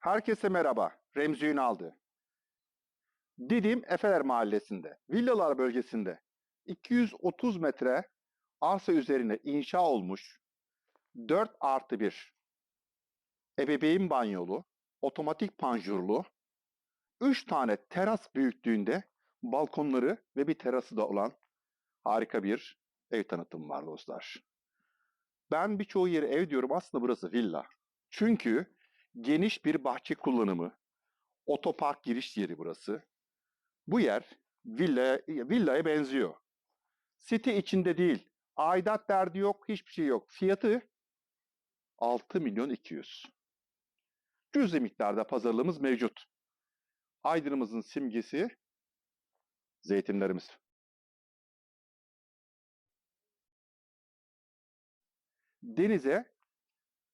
Herkese merhaba. Remzi Ünal'dı. Didim Efeler Mahallesi'nde, Villalar bölgesinde 230 metre arsa üzerine inşa olmuş 4 artı 1 ebeveyn banyolu, otomatik panjurlu, 3 tane teras büyüklüğünde balkonları ve bir terası da olan harika bir ev tanıtımı var dostlar. Ben birçoğu yeri ev diyorum aslında burası villa. Çünkü geniş bir bahçe kullanımı, otopark giriş yeri burası. Bu yer villa, villaya benziyor. Site içinde değil, aidat derdi yok, hiçbir şey yok. Fiyatı 6 milyon 200. Cüzi miktarda pazarlığımız mevcut. Aydın'ımızın simgesi zeytinlerimiz. Denize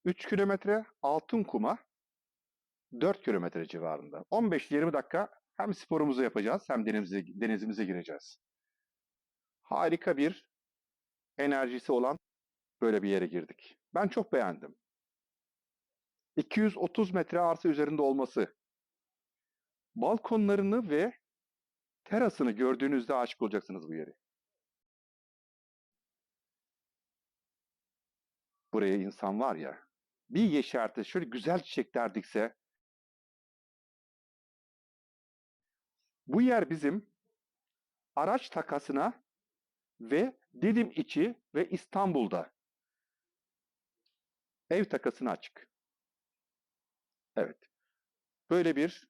3 kilometre, altın kuma 4 kilometre civarında. 15-20 dakika hem sporumuzu yapacağız hem denize, denizimize gireceğiz. Harika bir enerjisi olan böyle bir yere girdik. Ben çok beğendim. 230 metre arsa üzerinde olması, balkonlarını ve terasını gördüğünüzde aşık olacaksınız bu yeri. Buraya insan var ya, bir yeşerti, şöyle güzel çiçekler dikse, bu yer bizim araç takasına ve Didim içi ve İstanbul'da ev takasına açık. Evet. Böyle bir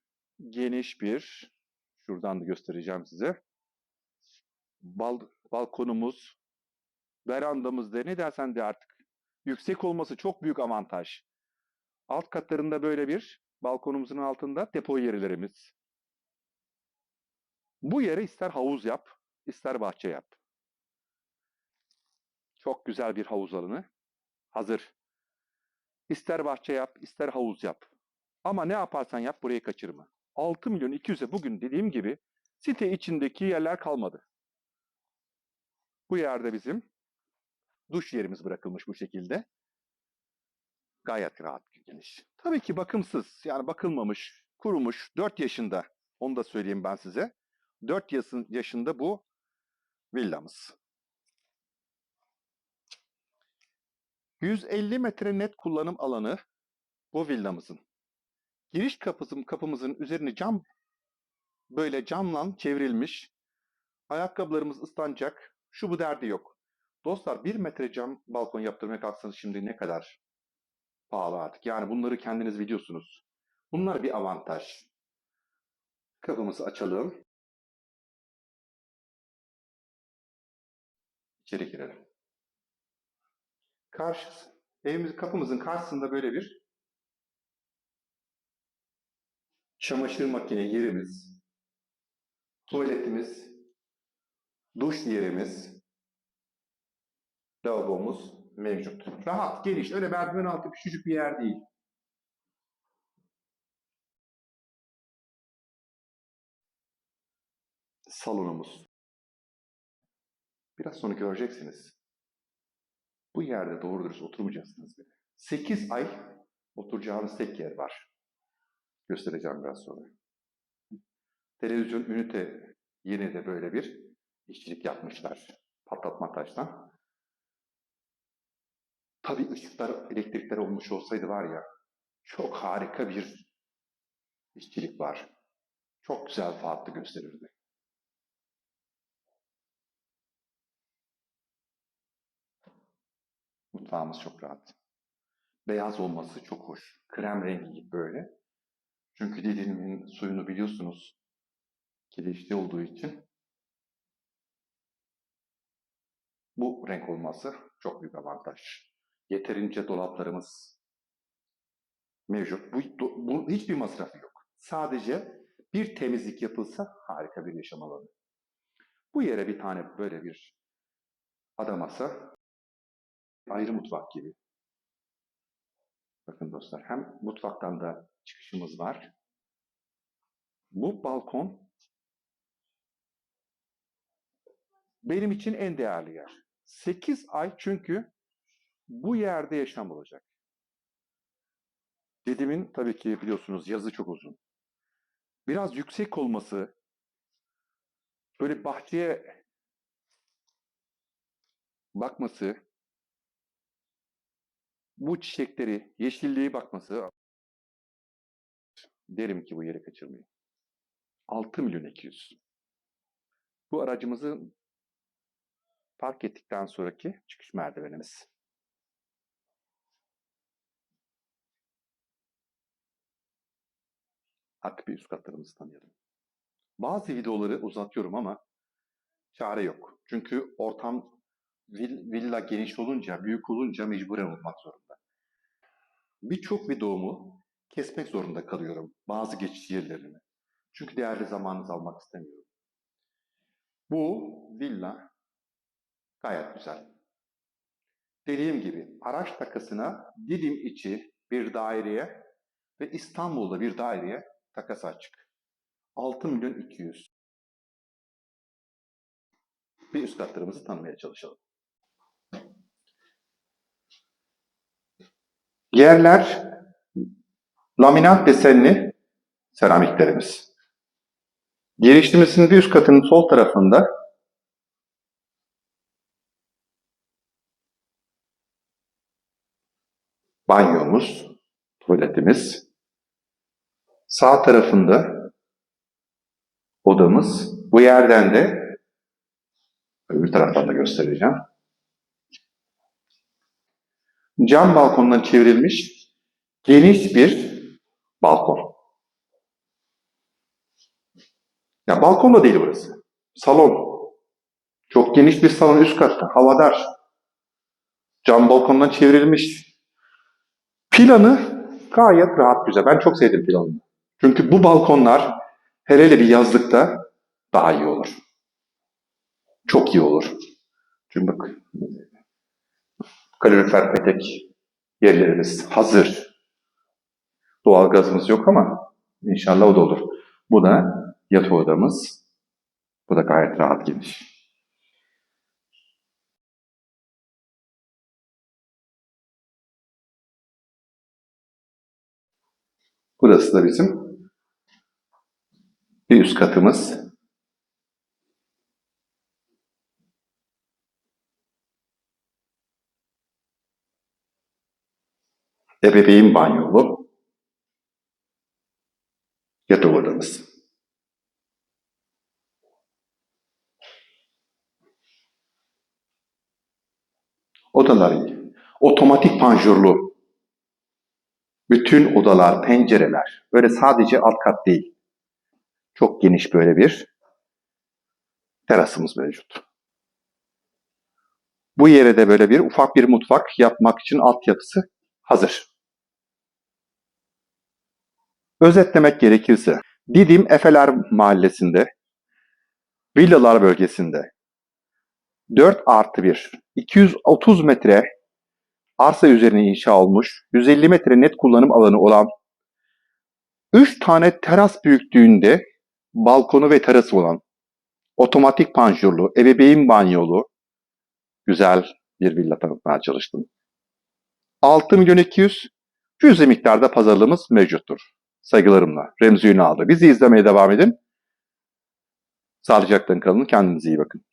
geniş bir, şuradan da göstereceğim size. Bal, balkonumuz, verandamız de ne dersen de artık. Yüksek olması çok büyük avantaj. Alt katlarında böyle bir balkonumuzun altında depo yerlerimiz. Bu yere ister havuz yap, ister bahçe yap. Çok güzel bir havuz alanı. Hazır. İster bahçe yap, ister havuz yap. Ama ne yaparsan yap burayı kaçırma. 6 milyon 200'e bugün dediğim gibi site içindeki yerler kalmadı. Bu yerde bizim duş yerimiz bırakılmış bu şekilde. Gayet rahat geniş. Tabii ki bakımsız yani bakılmamış, kurumuş 4 yaşında onu da söyleyeyim ben size. 4 yaşında bu villamız. 150 metre net kullanım alanı bu villamızın. Giriş kapısın, kapımızın üzerini cam böyle camla çevrilmiş. Ayakkabılarımız ıslanacak. Şu bu derdi yok. Dostlar bir metre cam balkon yaptırmaya kalksanız şimdi ne kadar pahalı artık. Yani bunları kendiniz biliyorsunuz. Bunlar bir avantaj. Kapımızı açalım. İçeri girelim. Karşısı, evimiz kapımızın karşısında böyle bir çamaşır makine yerimiz, tuvaletimiz, duş yerimiz, lavabomuz mevcut. Rahat, geniş, öyle merdiven altı küçücük bir yer değil. Salonumuz. Biraz sonra göreceksiniz. Bu yerde doğru dürüst oturmayacaksınız bile. 8 ay oturacağınız tek yer var. Göstereceğim biraz sonra. Televizyon ünite yine de böyle bir işçilik yapmışlar. Patlatma taştan. Tabii ışıklar, elektrikler olmuş olsaydı var ya, çok harika bir işçilik var. Çok güzel farklı gösterirdi. Mutfağımız çok rahat. Beyaz olması çok hoş. Krem rengi gibi böyle. Çünkü Didim'in suyunu biliyorsunuz kireçli olduğu için bu renk olması çok büyük avantaj. Yeterince dolaplarımız mevcut. Bu, bu hiçbir masrafı yok. Sadece bir temizlik yapılsa harika bir yaşam alanı. Bu yere bir tane böyle bir ada masa ayrı mutfak gibi. Bakın dostlar hem mutfaktan da çıkışımız var. Bu balkon benim için en değerli yer. 8 ay çünkü bu yerde yaşam olacak. Didim'in tabii ki biliyorsunuz yazı çok uzun. Biraz yüksek olması, böyle bahçeye bakması, bu çiçekleri, yeşilliğe bakması derim ki bu yeri kaçırmayın. 6 milyon 200. Bu aracımızı park ettikten sonraki çıkış merdivenimiz. Artık bir üst katlarımızı tanıyalım. Bazı videoları uzatıyorum ama çare yok. Çünkü ortam vill- villa geniş olunca, büyük olunca mecburen olmak zorunda. Birçok videomu kesmek zorunda kalıyorum bazı geçiş yerlerini. Çünkü değerli zamanınızı almak istemiyorum. Bu villa gayet güzel. Dediğim gibi araç takasına Didim içi bir daireye ve İstanbul'da bir daireye takas açık. 6 milyon 200. Bir üst katlarımızı tanımaya çalışalım. Yerler laminat desenli seramiklerimiz. Girişimizin bir üst katının sol tarafında banyomuz, tuvaletimiz. Sağ tarafında odamız. Bu yerden de öbür taraftan da göstereceğim. Cam balkondan çevrilmiş geniş bir balkon. Ya balkon da değil burası. Salon. Çok geniş bir salon üst katta. Havadar. Cam balkondan çevrilmiş. Planı gayet rahat güzel. Ben çok sevdim planını. Çünkü bu balkonlar hele hele bir yazlıkta daha iyi olur. Çok iyi olur. Çünkü bak kalorifer petek yerlerimiz hazır. Doğal gazımız yok ama inşallah o da olur. Bu da yatı odamız. Bu da gayet rahat geniş. Burası da bizim bir üst katımız. Ebeveyn banyolu. Yatak odamız. Odalar. Otomatik panjurlu. Bütün odalar, pencereler. Böyle sadece alt kat değil. Çok geniş böyle bir terasımız mevcut. Bu yere de böyle bir ufak bir mutfak yapmak için altyapısı hazır. Özetlemek gerekirse, Didim Efeler Mahallesi'nde, Villalar bölgesinde 4 artı 1, 230 metre arsa üzerine inşa olmuş, 150 metre net kullanım alanı olan 3 tane teras büyüklüğünde balkonu ve terası olan, otomatik panjurlu, ebeveyn banyolu, güzel bir villa tanıtmaya çalıştım. 6 milyon 200 cüzi miktarda pazarlığımız mevcuttur. Saygılarımla Remzi Ünal'da. Bizi izlemeye devam edin. Sağlıcakla kalın. Kendinize iyi bakın.